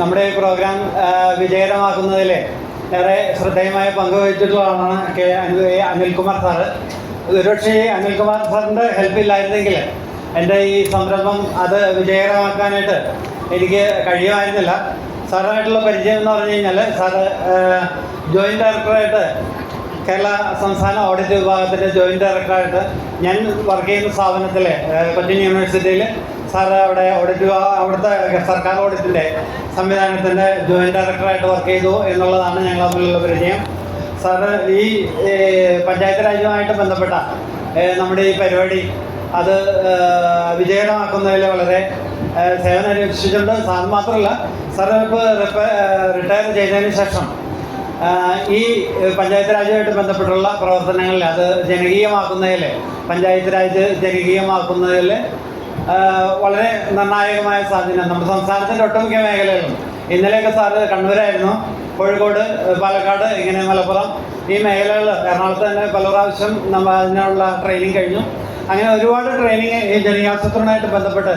നമ്മുടെ ഈ പ്രോഗ്രാം വിജയകരമാക്കുന്നതിൽ ഏറെ ശ്രദ്ധേയമായ പങ്ക് വഹിച്ചിട്ടുള്ളതാണ് കെ അനിൽ അനിൽകുമാർ സാറ് ഒരുപക്ഷെ അനിൽകുമാർ സാറിന്റെ ഹെൽപ്പ് ഇല്ലായിരുന്നെങ്കിൽ എന്റെ ഈ സംരംഭം അത് വിജയകരമാക്കാനായിട്ട് എനിക്ക് കഴിയുമായിരുന്നില്ല. സാറായിട്ടുള്ള പരിചയം എന്ന് പറഞ്ഞു കഴിഞ്ഞാൽ സാറ് ജോയിന്റ് ഡയറക്ടറായിട്ട് കേരള സംസ്ഥാന ഓഡിറ്റ് വിഭാഗത്തിന്റെ ജോയിന്റ് ഡയറക്ടറായിട്ട് ഞാൻ വർക്ക് ചെയ്യുന്ന സ്ഥാപനത്തിലെ കൊച്ചിൻ യൂണിവേഴ്സിറ്റിയിൽ സാറ് അവിടെ ഓഡിറ്റ് അവിടുത്തെ സർക്കാർ ഓഡിറ്റിന്റെ സംവിധാനത്തിന്റെ ജോയിന്റ് ഡയറക്ടറായിട്ട് വർക്ക് ചെയ്തു എന്നുള്ളതാണ് ഞങ്ങൾ തമ്മിലുള്ള പരിചയം. സാറ് ഈ പഞ്ചായത്ത് രാജ്യവുമായിട്ട് ബന്ധപ്പെട്ട നമ്മുടെ ഈ പരിപാടി അത് വിജയകരമാക്കുന്നതിൽ വളരെ സേവനം അനുഷ്ഠിച്ചിട്ടുണ്ട്. സാർ മാത്രമല്ല സാർ ഇപ്പോൾ റിട്ടയർ ചെയ്തതിന് ശേഷം ഈ പഞ്ചായത്ത് രാജുമായിട്ട് ബന്ധപ്പെട്ടുള്ള പ്രവർത്തനങ്ങളിൽ അത് ജനകീയമാക്കുന്നതിൽ പഞ്ചായത്ത് രാജ് ജനകീയമാക്കുന്നതിൽ വളരെ നിർണായകമായ സ്വാധീനം. നമ്മുടെ സംസ്ഥാനത്തിന്റെ ഒട്ടുമിക്ക മേഖലകളിലും. ഇന്നലെയൊക്കെ സാറ് കണ്ണൂരായിരുന്നു. കോഴിക്കോട് പാലക്കാട് ഇങ്ങനെ മലപ്പുറം ഈ മേഖലകൾ എറണാകുളത്ത് തന്നെ പല പ്രാവശ്യം നമ്മൾ അതിനുള്ള ട്രെയിനിങ് കഴിഞ്ഞു. അങ്ങനെ ഒരുപാട് ട്രെയിനിങ് ഈ ജനീയാസൂത്രണമായിട്ട് ബന്ധപ്പെട്ട്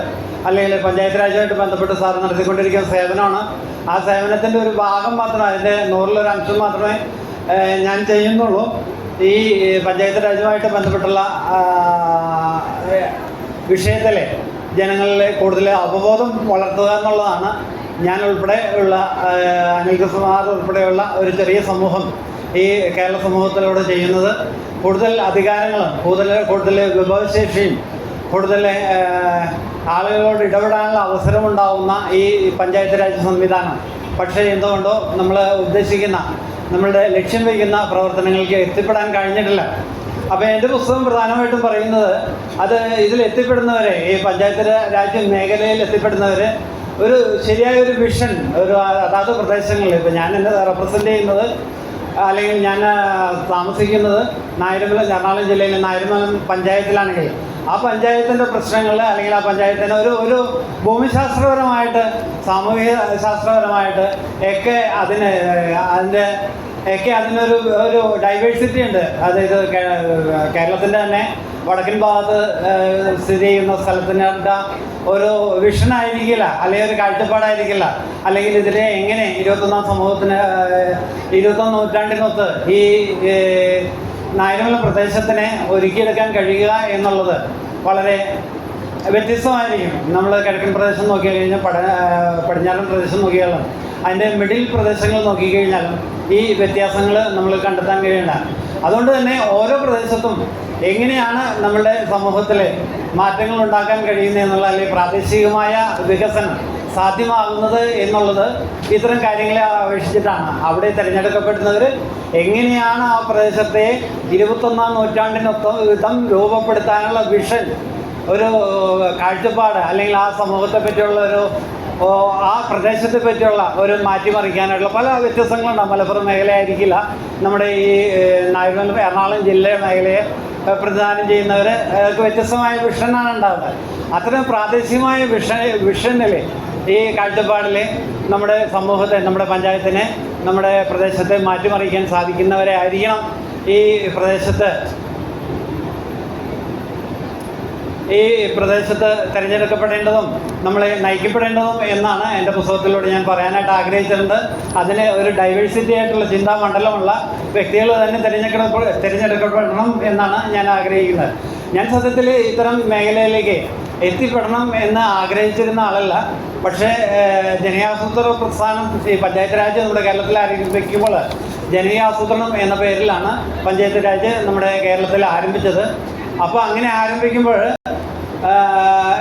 അല്ലെങ്കിൽ പഞ്ചായത്ത് രാജുമായിട്ട് ബന്ധപ്പെട്ട് സാർ നടത്തിക്കൊണ്ടിരിക്കുന്ന സേവനമാണ്. ആ സേവനത്തിന്റെ ഒരു ഭാഗം മാത്രമേ അതിന്റെ നൂറിലൊരു അംശം മാത്രമേ ഞാൻ ചെയ്യുന്നുള്ളൂ. ഈ പഞ്ചായത്ത് രാജുമായിട്ട് ബന്ധപ്പെട്ടുള്ള വിഷയത്തിലെ ജനങ്ങളിലെ കൂടുതൽ അവബോധം വളർത്തുക എന്നുള്ളതാണ് ഞാൻ ഉൾപ്പെടെ ഉള്ള അനിൽകുമാർ ഉൾപ്പെടെയുള്ള ഒരു ചെറിയ സമൂഹം ഈ കേരള സമൂഹത്തിലൂടെ ചെയ്യുന്നത്. കൂടുതൽ അധികാരങ്ങളും കൂടുതൽ കൂടുതൽ വിഭവശേഷിയും കൂടുതൽ ആളുകളോട് ഇടപെടാനുള്ള അവസരമുണ്ടാവുന്ന ഈ പഞ്ചായത്ത് രാജ് സംവിധാനം. പക്ഷേ എന്തുകൊണ്ടോ നമ്മൾ ഉദ്ദേശിക്കുന്ന നമ്മളുടെ ലക്ഷ്യം വയ്ക്കുന്ന പ്രവർത്തനങ്ങൾക്ക് എത്തിപ്പെടാൻ കഴിഞ്ഞിട്ടില്ല. അപ്പോൾ എന്റെ പുസ്തകം പ്രധാനമായിട്ടും പറയുന്നത് അത് ഇതിൽ എത്തിപ്പെടുന്നവരെ ഈ പഞ്ചായത്ത് രാജ്യ മേഖലയിൽ എത്തിപ്പെടുന്നവര് ഒരു ശരിയായ ഒരു വിഷൻ ഒരു അതാത് പ്രദേശങ്ങളിൽ ഇപ്പോൾ ഞാൻ എന്നെ റെപ്രസെന്റ് ചെയ്യുന്നത് അല്ലെങ്കിൽ ഞാൻ താമസിക്കുന്നത് നായരമല എറണാകുളം ജില്ലയിലെ നായരമലം പഞ്ചായത്തിലാണെങ്കിൽ ആ പഞ്ചായത്തിന്റെ പ്രശ്നങ്ങൾ അല്ലെങ്കിൽ ആ പഞ്ചായത്തിന്റെ ഒരു ഒരു ഭൂമിശാസ്ത്രപരമായിട്ട് സാമൂഹിക ശാസ്ത്രപരമായിട്ട് ഒക്കെ അതിന് അതിന്റെ ഒക്കെ അതിനൊരു ഒരു ഡൈവേഴ്സിറ്റി ഉണ്ട്. അതായത് കേരളത്തിന്റെ തന്നെ വടക്കൻ ഭാഗത്ത് സ്ഥിതി ചെയ്യുന്ന സ്ഥലത്തിന്റെ ഒരു വിഷനായിരിക്കില്ല അല്ലെങ്കിൽ ഒരു കാഴ്ചപ്പാടായിരിക്കില്ല. അല്ലെങ്കിൽ ഇതിലെ എങ്ങനെ ഇരുപത്തൊന്നാം സമൂഹത്തിന് ഇരുപത്തൊന്നാം നൂറ്റാണ്ടിനൊത്ത് ഈ നായനമല പ്രദേശത്തിനെ ഒരുക്കിയെടുക്കാൻ കഴിയുക എന്നുള്ളത് വളരെ വ്യത്യസ്തമായിരിക്കും. നമ്മൾ കിഴക്കൻ പ്രദേശം നോക്കി കഴിഞ്ഞാൽ പട പടിഞ്ഞാറൻ പ്രദേശം നോക്കിയാലും അതിന്റെ മിഡിൽ പ്രദേശങ്ങൾ നോക്കിക്കഴിഞ്ഞാലും ഈ വ്യത്യാസങ്ങൾ നമ്മൾ കണ്ടെത്താൻ കഴിയണ്ട. അതുകൊണ്ട് തന്നെ ഓരോ പ്രദേശത്തും എങ്ങനെയാണ് നമ്മുടെ സമൂഹത്തിൽ മാറ്റങ്ങൾ ഉണ്ടാക്കാൻ കഴിയുന്നത് എന്നുള്ള അല്ലെങ്കിൽ പ്രാദേശികമായ വികസനം സാധ്യമാകുന്നത് എന്നുള്ളത് ഇത്തരം കാര്യങ്ങളെ അപേക്ഷിച്ചിട്ടാണ്. അവിടെ തിരഞ്ഞെടുക്കപ്പെടുന്നവർ എങ്ങനെയാണ് ആ പ്രദേശത്തെ ഇരുപത്തൊന്നാം നൂറ്റാണ്ടിനൊത്ത വിധം രൂപപ്പെടുത്താനുള്ള വിഷൻ ഒരു കാഴ്ചപ്പാട് അല്ലെങ്കിൽ ആ സമൂഹത്തെ പറ്റിയുള്ള ഒരു ആ പ്രദേശത്തെ പറ്റിയുള്ള ഒരു മാറ്റിമറിക്കാനായിട്ടുള്ള പല വ്യത്യസ്തങ്ങളുണ്ടാകും മലപ്പുറം മേഖലയായിരിക്കില്ല. നമ്മുടെ ഈ ഏഹ്, എറണാകുളം ജില്ലയുടെ മേഖലയെ പ്രതിദാനം ചെയ്യുന്നവർ വ്യത്യസ്തമായ വിഷനാണ് ഉണ്ടാകുന്നത് അത്തരം പ്രാദേശികമായ വിഷ വിഷനിൽ ഈ കാഴ്ചപ്പാടിൽ നമ്മുടെ സമൂഹത്തെ നമ്മുടെ പഞ്ചായത്തിനെ നമ്മുടെ പ്രദേശത്തെ മാറ്റിമറിക്കാൻ സാധിക്കുന്നവരെ ആയിരിക്കണം ഈ പ്രദേശത്ത് ഈ പ്രദേശത്ത് തിരഞ്ഞെടുക്കപ്പെടേണ്ടതും നമ്മളെ നയിക്കപ്പെടേണ്ടതും എന്നാണ് എന്റെ പുസ്തകത്തിലൂടെ ഞാൻ പറയാനായിട്ട് ആഗ്രഹിച്ചിട്ടുണ്ട്. അതിന് ഒരു ഡൈവേഴ്സിറ്റി ആയിട്ടുള്ള ചിന്താമണ്ഡലമുള്ള വ്യക്തികൾ തന്നെ തിരഞ്ഞെടുക്കപ്പെ തിരഞ്ഞെടുക്കപ്പെടണം എന്നാണ് ഞാൻ ആഗ്രഹിക്കുന്നത്. ഞാൻ സത്യത്തിൽ ഇത്തരം മേഖലയിലേക്ക് എത്തിപ്പെടണം എന്ന് ആഗ്രഹിച്ചിരുന്ന ആളല്ല. പക്ഷേ ജനയാസൂത്ര പ്രസ്ഥാനം ഈ പഞ്ചായത്ത് രാജ് നമ്മുടെ കേരളത്തിൽ ആരംഭിക്കുമ്പോൾ ജനകീയാസൂത്രണം എന്ന പേരിലാണ് പഞ്ചായത്ത് രാജ് നമ്മുടെ കേരളത്തിൽ ആരംഭിച്ചത്. അപ്പോൾ അങ്ങനെ ആരംഭിക്കുമ്പോൾ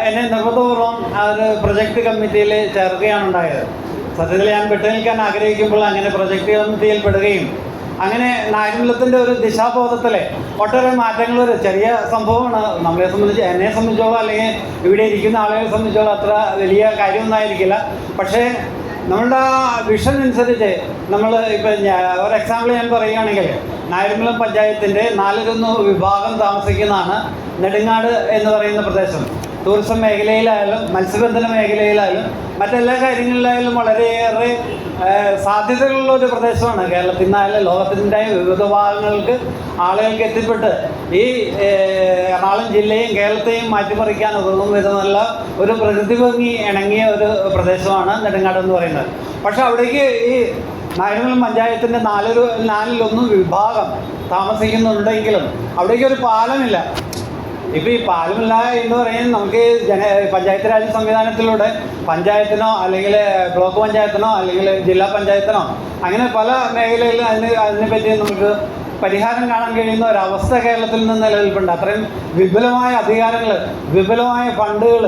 എന്നെ നിർബന്ധപൂർവം ഒരു പ്രൊജക്ട് കമ്മിറ്റിയിൽ ചേർക്കുകയാണ് ഉണ്ടായത്. സത്യത്തിൽ ഞാൻ വിട്ടുനിൽക്കാൻ ആഗ്രഹിക്കുമ്പോൾ അങ്ങനെ പ്രൊജക്ട് കമ്മിറ്റിയിൽ പെടുകയും അങ്ങനെ നായകലത്തിന്റെ ഒരു ദിശാബോധത്തിലെ ഒട്ടേറെ മാറ്റങ്ങൾ ഒരു ചെറിയ സംഭവമാണ്. നമ്മളെ സംബന്ധിച്ച് എന്നെ സംബന്ധിച്ചോളം അല്ലെങ്കിൽ ഇവിടെ ഇരിക്കുന്ന ആളുകളെ സംബന്ധിച്ചോളം അത്ര വലിയ കാര്യമൊന്നായിരിക്കില്ല പക്ഷേ നമ്മളുടെ ആ വിഷൻ അനുസരിച്ച് നമ്മൾ ഇപ്പം ഒരു എക്സാമ്പിൾ ഞാൻ പറയുകയാണെങ്കിൽ നായരമ്പലം പഞ്ചായത്തിന്റെ നാലിലൊന്ന് വിഭാഗം താമസിക്കുന്നതാണ് നെടുങ്ങാട് എന്ന് പറയുന്ന പ്രദേശം. ടൂറിസം മേഖലയിലായാലും മത്സ്യബന്ധന മേഖലയിലായാലും മറ്റെല്ലാ കാര്യങ്ങളിലായാലും വളരെയേറെ സാധ്യതകളുള്ള ഒരു പ്രദേശമാണ് കേരളത്തിൽ നിന്നായാലും ലോകത്തിന്റെ വിവിധ ഭാഗങ്ങൾക്ക് ആളുകൾക്ക് എത്തിപ്പെട്ട് ഈ എറണാകുളം ജില്ലയും കേരളത്തെയും മാറ്റിമറിക്കാൻ ഉതകും വിധമുള്ള ഒരു പ്രകൃതി ഭംഗി ഇണങ്ങിയ ഒരു പ്രദേശമാണ് നെടുങ്ങാട് എന്ന് പറയുന്നത്. പക്ഷേ അവിടേക്ക് ഈ നായനകുളം പഞ്ചായത്തിന്റെ നാലൊരു നാലിലൊന്നും വിഭാഗം താമസിക്കുന്നുണ്ടെങ്കിലും അവിടേക്ക് ഒരു പാലമില്ല. ഇപ്പം ഈ പാലമില്ല എന്ന് പറയുന്നത് നമുക്ക് ജന പഞ്ചായത്ത് രാജ് സംവിധാനത്തിലൂടെ പഞ്ചായത്തിനോ അല്ലെങ്കിൽ ബ്ലോക്ക് പഞ്ചായത്തിനോ അല്ലെങ്കിൽ ജില്ലാ പഞ്ചായത്തിനോ അങ്ങനെ പല മേഖലകളിലും അതിന് അതിനെപ്പറ്റി നമുക്ക് പരിഹാരം കാണാൻ കഴിയുന്ന ഒരവസ്ഥ കേരളത്തിൽ നിന്ന് നിലനിൽപ്പുണ്ട്. അത്രയും വിപുലമായ അധികാരങ്ങൾ വിപുലമായ ഫണ്ടുകൾ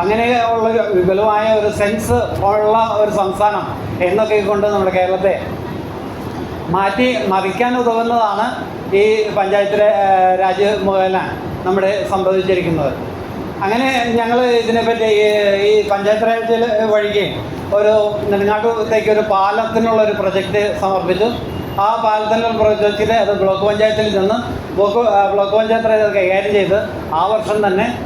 അങ്ങനെയുള്ള വിപുലമായ ഒരു സെൻസ് ഉള്ള ഒരു സംസ്ഥാനം എന്നൊക്കെ കൊണ്ട് നമ്മുടെ കേരളത്തെ മാറ്റി മറിക്കാൻ ഉതകുന്നതാണ് ഈ പഞ്ചായത്തിലെ രാജ്യ രാജ് മുഖേന നമ്മുടെ സംഭവിച്ചിരിക്കുന്നത്. അങ്ങനെ ഞങ്ങൾ ഇതിനെപ്പറ്റി ഈ- പഞ്ചായത്ത് രാജ് വഴിക്ക് ഒരു നെടുങ്ങാട്ടത്തേക്ക് ഒരു പാലത്തിനുള്ള ഒരു പ്രൊജക്റ്റ് സമർപ്പിച്ചു. ആ പാലത്തിനുള്ള പ്രൊജക്റ്റിൽ അത് ബ്ലോക്ക് പഞ്ചായത്തിൽ നിന്ന് ബ്ലോക്ക് ബ്ലോക്ക് പഞ്ചായത്ത് കൈകാര്യം ചെയ്ത് ആ വർഷം തന്നെ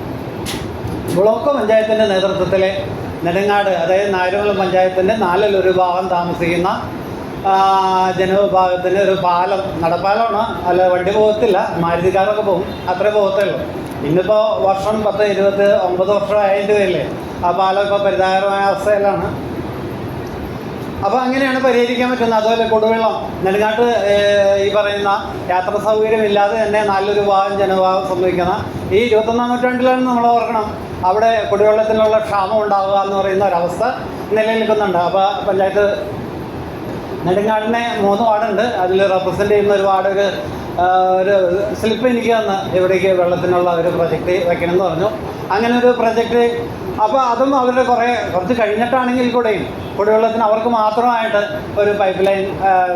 ബ്ലോക്ക് പഞ്ചായത്തിന്റെ നേതൃത്വത്തിൽ നെടുങ്ങാട് അതായത് നായരുകുളം പഞ്ചായത്തിന്റെ നാലിലൊരു ഭാഗം താമസിക്കുന്ന ജനവിഭാഗത്തിന്റെ ഒരു പാലം നടപ്പാലമാണ്. അല്ല വണ്ടി പോകത്തില്ല. മാരുതിക്കാരൊക്കെ പോകും. അത്രേ പോകത്തേ ഉള്ളൂ ഇന്നിപ്പോൾ വർഷം പത്ത് ഇരുപത്തി ഒമ്പത് വർഷം ആയതിന്റെ പേരില്ലേ ആ പാലം ഇപ്പോൾ പരിതാപകരമായ അവസ്ഥയിലാണ്. അപ്പോൾ അങ്ങനെയാണ് പരിഹരിക്കാൻ പറ്റുന്നത്. അതുപോലെ കൊടുവെള്ളം. നെടുങ്ങാട്ട് ഈ പറയുന്ന യാത്രാ സൗകര്യമില്ലാതെ തന്നെ നല്ലൊരു ഭാഗം ജനഭാഗം സംഭവിക്കുന്ന ഈ ഇരുപത്തൊന്നാം നൂറ്റാണ്ടിലാണ് നമ്മൾ ഓർക്കണം. അവിടെ കുടിവെള്ളത്തിനുള്ള ക്ഷാമം ഉണ്ടാവുക എന്ന് പറയുന്ന ഒരവസ്ഥ നിലനിൽക്കുന്നുണ്ട് അപ്പോൾ പഞ്ചായത്ത് നെടുങ്ങാടിനെ മൂന്ന് വാർഡുണ്ട്. അതിൽ റെപ്രസെന്റ് ചെയ്യുന്ന ഒരു വാർഡ് ഒരു ഒരു സ്ലിപ്പ് എനിക്ക് തന്ന ഇവിടേക്ക് വെള്ളത്തിനുള്ള ഒരു പ്രൊജക്റ്റ് വെക്കണമെന്ന് പറഞ്ഞു. അങ്ങനെ ഒരു പ്രൊജക്റ്റ് അപ്പോൾ അതും അവരുടെ കുറേ കുറച്ച് കഴിഞ്ഞിട്ടാണെങ്കിൽ കൂടെയും കുടിവെള്ളത്തിന് അവർക്ക് മാത്രമായിട്ട് ഒരു പൈപ്പ് ലൈൻ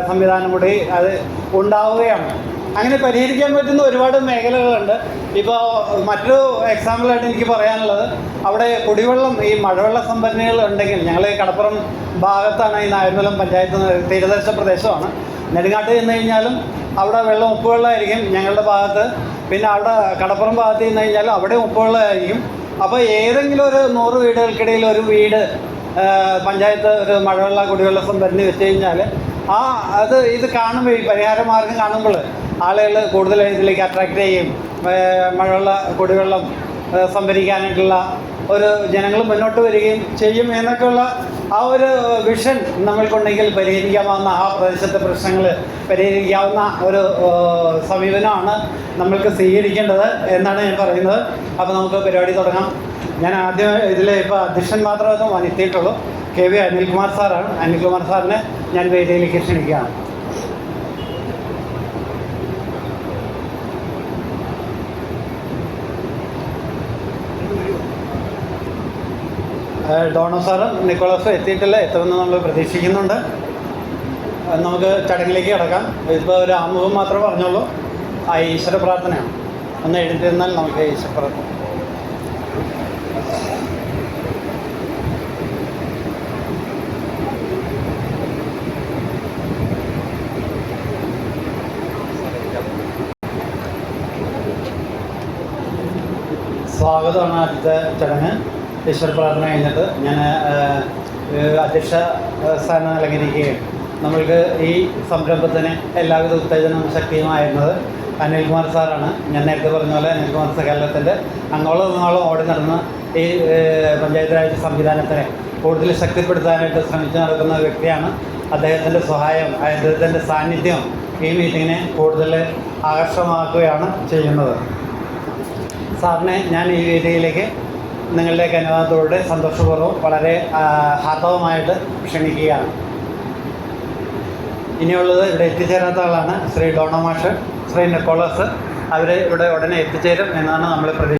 സംവിധാനം കൂടി അത് ഉണ്ടാവുകയാണ്. അങ്ങനെ പരിഹരിക്കാൻ പറ്റുന്ന ഒരുപാട് മേഖലകളുണ്ട്. ഇപ്പോൾ മറ്റൊരു എക്സാമ്പിളായിട്ട് എനിക്ക് പറയാനുള്ളത് അവിടെ കുടിവെള്ളം ഈ മഴവെള്ള സംഭരണികൾ ഉണ്ടെങ്കിൽ ഞങ്ങൾ കടപ്പുറം ഭാഗത്താണ് ഈ നായർമലം പഞ്ചായത്ത് തീരദേശ പ്രദേശമാണ്. നെടുങ്ങാട്ട് ചെന്ന് കഴിഞ്ഞാലും അവിടെ വെള്ളം ഉപ്പുവെള്ളമായിരിക്കും ഞങ്ങളുടെ ഭാഗത്ത്. പിന്നെ അവിടെ കടപ്പുറം ഭാഗത്ത് ചെന്ന് കഴിഞ്ഞാലും അവിടെ ഉപ്പുവെള്ളമായിരിക്കും അപ്പോൾ ഏതെങ്കിലും ഒരു നൂറ് വീടുകൾക്കിടയിൽ ഒരു വീട് പഞ്ചായത്ത് ഒരു മഴവെള്ള കുടിവെള്ള സംഭരണി വെച്ച് കഴിഞ്ഞാൽ ആ അത് ഇത് കാണുമ്പോൾ ഈ പരിഹാര മാർഗം കാണുമ്പോൾ ആളുകൾ കൂടുതൽ ഇതിലേക്ക് അട്രാക്റ്റ് ചെയ്യും. മഴവെള്ള കുടിവെള്ളം സംഭരിക്കാനായിട്ടുള്ള ഒരു ജനങ്ങൾ മുന്നോട്ട് വരികയും ചെയ്യും എന്നൊക്കെയുള്ള ആ ഒരു വിഷൻ നമ്മൾക്കുണ്ടെങ്കിൽ പരിഹരിക്കാവുന്ന ആ പ്രദേശത്തെ പ്രശ്നങ്ങൾ പരിഹരിക്കാവുന്ന ഒരു സമീപനമാണ് നമ്മൾക്ക് സ്വീകരിക്കേണ്ടത് എന്നാണ് ഞാൻ പറയുന്നത്. അപ്പോൾ നമുക്ക് പരിപാടി തുടങ്ങാം. ഞാൻ ആദ്യം ഇതിൽ ഇപ്പോൾ അധ്യക്ഷൻ മാത്രമേ വന്നെത്തിയിട്ടുള്ളൂ കെ വി അനിൽകുമാർ സാറാണ്. അനിൽകുമാർ സാറിനെ ഞാൻ വേദിയിലേക്ക് ക്ഷണിക്കുകയാണ്. ഡോണോ സാറും നിക്കോളസും എത്തിയിട്ടില്ല. എത്തുമെന്ന് നമ്മൾ പ്രതീക്ഷിക്കുന്നുണ്ട്. നമുക്ക് ചടങ്ങിലേക്ക് കിടക്കാം. ഇപ്പോൾ ഒരു ആമുഖം മാത്രമേ പറഞ്ഞുള്ളൂ. ആ ഈശ്വര പ്രാർത്ഥനയാണ്. ഒന്ന് എഴുതിരുന്നാൽ നമുക്ക് ഈശ്വര പ്രാർത്ഥന. സ്വാഗതമാണ് ആദ്യത്തെ ചടങ്ങ്. ഈശ്വര പ്രാർത്ഥന കഴിഞ്ഞിട്ട് ഞാൻ അധ്യക്ഷ സ്ഥാനം അലങ്കരിക്കുകയും നമ്മൾക്ക് ഈ സംരംഭത്തിന് എല്ലാവിധ ഉത്തേജനവും ശക്തിയുമായിരുന്നത് അനിൽകുമാർ സാറാണ്. ഞാൻ നേരത്തെ പറഞ്ഞ പോലെ അനിൽകുമാർ സാർ കേരളത്തിന്റെ അങ്ങോളം ഇങ്ങോളം ഓടി നടന്ന് ഈ പഞ്ചായത്ത് രാജ് സംവിധാനത്തിനെ കൂടുതൽ ശക്തിപ്പെടുത്താനായിട്ട് ശ്രമിച്ചു നടക്കുന്ന വ്യക്തിയാണ്. അദ്ദേഹത്തിന്റെ സഹായം അദ്ദേഹത്തിന്റെ സാന്നിധ്യം ഈ മീറ്റിങ്ങിനെ കൂടുതൽ ആകർഷകമാക്കുകയാണ് ചെയ്യുന്നത്. സാറിനെ ഞാൻ ഈ വേദിയിലേക്ക് നിങ്ങളുടെയൊക്കെ അനുവാദത്തോടെ സന്തോഷപൂർവം വളരെ ഹാർദവമായിട്ട് ക്ഷണിക്കുകയാണ്. ഇനിയുള്ളത് ഇവിടെ എത്തിച്ചേരാത്ത ആളാണ് ശ്രീ ഡോണോ മാഷൻ ശ്രീ നിക്കോളസ്. അവർ ഇവിടെ ഉടനെ എത്തിച്ചേരും എന്നാണ് നമ്മൾ പ്രതീക്ഷിക്കുന്നത്